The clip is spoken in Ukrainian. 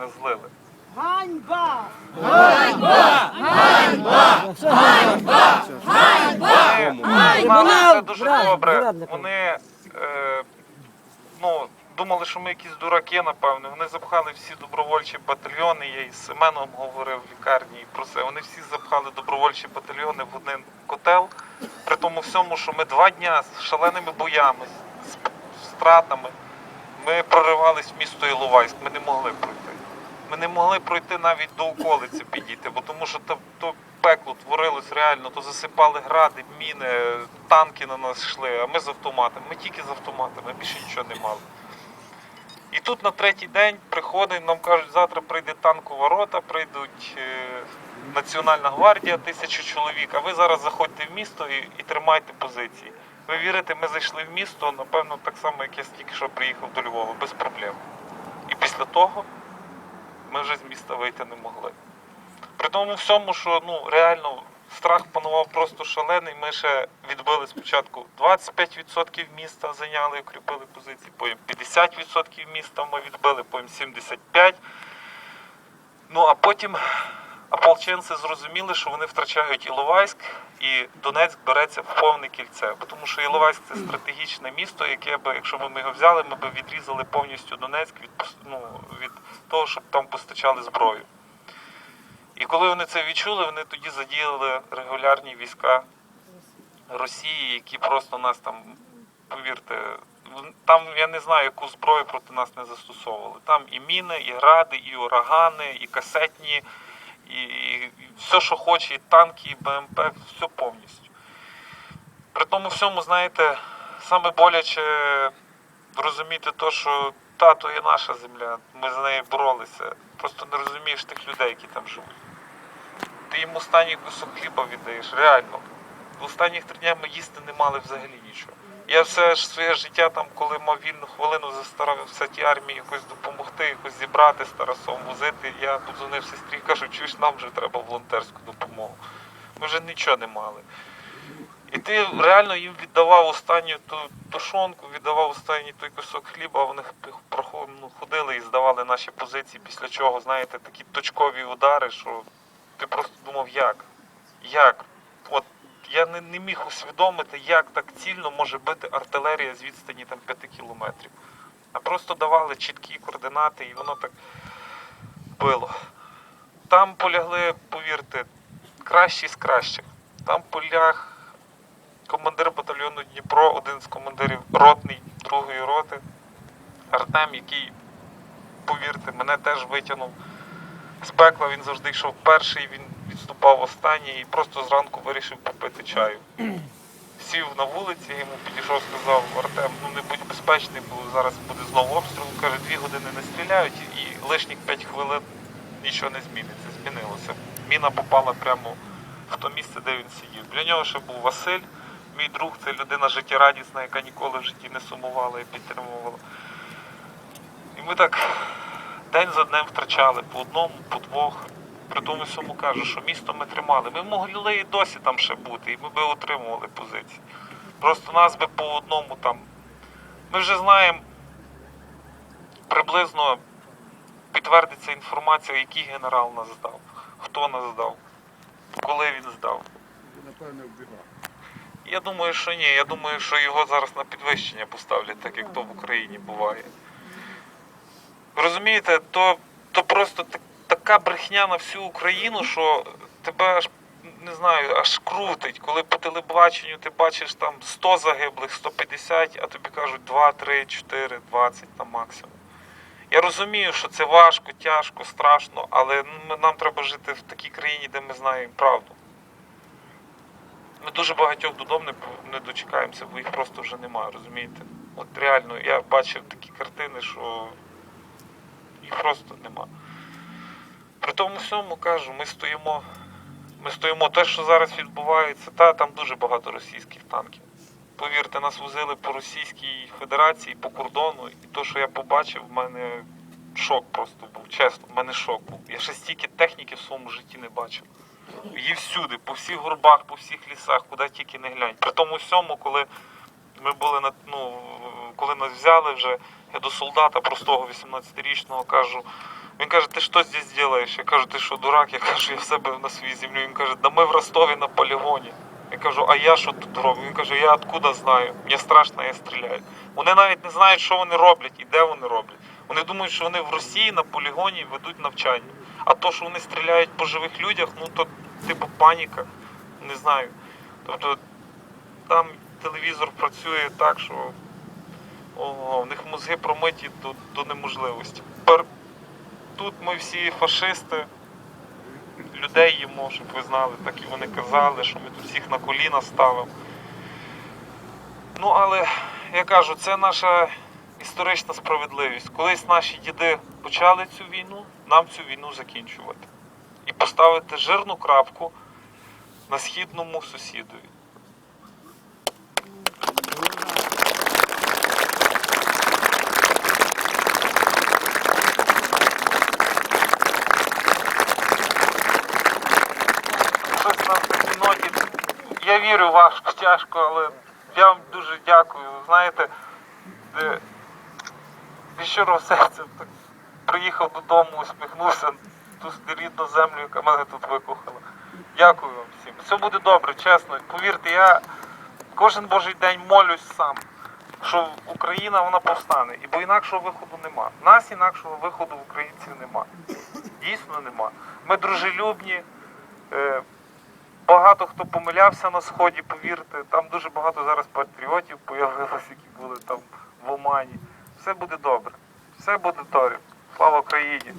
не злили. Ганьба! Ганьба! Ганьба! Вони знали це дуже добре. Вони е, ну, думали, що ми якісь дураки, напевно. Вони запхали всі добровольчі батальйони. Я із Семеном говорив в лікарні про це. Вони всі запхали добровольчі батальйони в один котел. При тому всьому, що ми два дня з шаленими боями, з стратами, ми проривались в місто Іловайськ. Ми не могли пройти. Ми не могли пройти навіть до околиці підійти, бо тому що то, то пекло творилось реально, то засипали гради, міни, танки на нас йшли, а ми з автоматами. Ми тільки з автоматами, більше нічого не мали. І тут на третій день приходить, нам кажуть, завтра прийде танкова рота, прийдуть е, Національна гвардія, тисячу чоловік, а ви зараз заходьте в місто і, і тримайте позиції. Ви вірите, ми зайшли в місто, напевно, так само, як я тільки що приїхав до Львова, без проблем. І після того ми вже з міста вийти не могли. При тому всьому, що ну реально страх панував просто шалений. Ми ще відбили спочатку 25% міста, зайняли і укріпили позиції, потім 50% міста ми відбили, потім 75%. Ну а потім ополченці зрозуміли, що вони втрачають Іловайськ, і Донецьк береться в повне кільце. Тому що Іловайськ це стратегічне місто, яке би, якщо б ми його взяли, ми б відрізали повністю Донецьк від, ну, від того, щоб там постачали зброю. І коли вони це відчули, вони тоді задіяли регулярні війська Росії, які просто нас там, повірте, там я не знаю, яку зброю проти нас не застосовували. Там і міни, і гради, і урагани, і касетні, і, все, що хоче, і танки, і БМП, все повністю. При тому всьому, знаєте, саме боляче розуміти те, що тато є наша земля, ми за нею боролися. Просто не розумієш тих людей, які там живуть. Ти їм останній кусок хліба віддаєш, реально. В останніх три дня ми їсти не мали взагалі нічого. Я все ж своє життя, там, коли мав вільну хвилину, застарався тій армії якось допомогти, якось зібрати з возити. Я подзвонив сестрі, кажу, чуєш, нам вже треба волонтерську допомогу. Ми вже нічого не мали. І ти реально їм віддавав останню ту тушонку, віддавав останній той кусок хліба, вони ну, ходили і здавали наші позиції, після чого, знаєте, такі точкові удари, що ти просто думав, як? Як? От я не, не міг усвідомити, як так цільно може бити артилерія з відстані там 5 кілометрів. А просто давали чіткі координати, і воно так било. Там полягли, повірте, кращі з кращих. Там поляг командир батальйону Дніпро, один з командирів ротний другої роти, Артем, який, повірте, мене теж витягнув з пекла. Він завжди йшов перший, він відступав останній і просто зранку вирішив попити чаю. Сів на вулиці, йому підійшов, сказав Артем, ну не будь безпечний, бо зараз буде знову обстріл. Каже, дві години не стріляють і лишніх 5 хвилин нічого не зміниться. Змінилося. Міна попала прямо в то місце, де він сидів. Для нього ще був Василь, мій друг, це людина життєрадісна, яка ніколи в житті не сумувала і підтримувала. І ми так день за днем втрачали по одному, по двох. При тому всьому кажу, що місто ми тримали. Ми могли і досі там ще бути, і ми би отримували позиції. Просто нас би по одному там. Ми вже знаємо приблизно підтвердиться інформація, який генерал нас здав, хто нас здав, коли він здав. Напевне, вбігав. Я думаю, що ні. Я думаю, що його зараз на підвищення поставлять, так як то в Україні буває. Розумієте, то, то просто так- така брехня на всю Україну, що тебе аж не знаю, аж крутить, коли по телебаченню ти бачиш там 100 загиблих, 150, а тобі кажуть 2, 3, 4, 20 там максимум. Я розумію, що це важко, тяжко, страшно, але нам треба жити в такій країні, де ми знаємо правду. Ми дуже багатьох додому не, не дочекаємося, бо їх просто вже немає, розумієте? От реально, я бачив такі картини, що їх просто нема. При тому всьому кажу, ми стоїмо. Ми стоїмо те, що зараз відбувається, та там дуже багато російських танків. Повірте, нас возили по Російській Федерації, по кордону, і то, що я побачив, в мене шок просто був. Чесно, в мене шок був. Я ще стільки техніки в своєму житті не бачив. Її всюди, по всіх горбах, по всіх лісах, куди тільки не глянь. При тому всьому, коли ми були на ну, коли нас взяли вже, я до солдата простого 18-річного кажу, Він каже, ти що здесь делаєш? Я кажу, ти що, дурак? Я кажу, я в себе на своїй землі. Він каже, да ми в Ростові на полігоні. Я кажу, а я що тут роблю? Він каже, я откуда знаю? Мені страшно, я стріляю. Вони навіть не знають, що вони роблять і де вони роблять. Вони думають, що вони в Росії на полігоні ведуть навчання. А то, що вони стріляють по живих людях, ну то типу паніка. Не знаю. Тобто там телевізор працює так, що ого, в них мозги промиті до, до неможливості. Тут ми всі фашисти, людей їмо, щоб ви знали, так і вони казали, що ми тут всіх на коліна ставимо. Ну, але я кажу, це наша історична справедливість. Колись наші діди почали цю війну, нам цю війну закінчувати. І поставити жирну крапку на східному сусідові. Щось на такій ноті. Я вірю важко, тяжко, але я вам дуже дякую. Знаєте, від щирого серця так приїхав додому, усміхнувся ту рідну землю, яка мене тут викохала. Дякую вам всім. Все буде добре, чесно. Повірте, я кожен божий день молюсь сам, що Україна вона повстане. І бо інакшого виходу нема. Нас інакшого виходу в українців нема. Дійсно нема. Ми дружелюбні. Багато хто помилявся на сході, повірте. Там дуже багато зараз патріотів появилось, які були там в Омані. Все буде добре. Все буде добре. Слава Україні!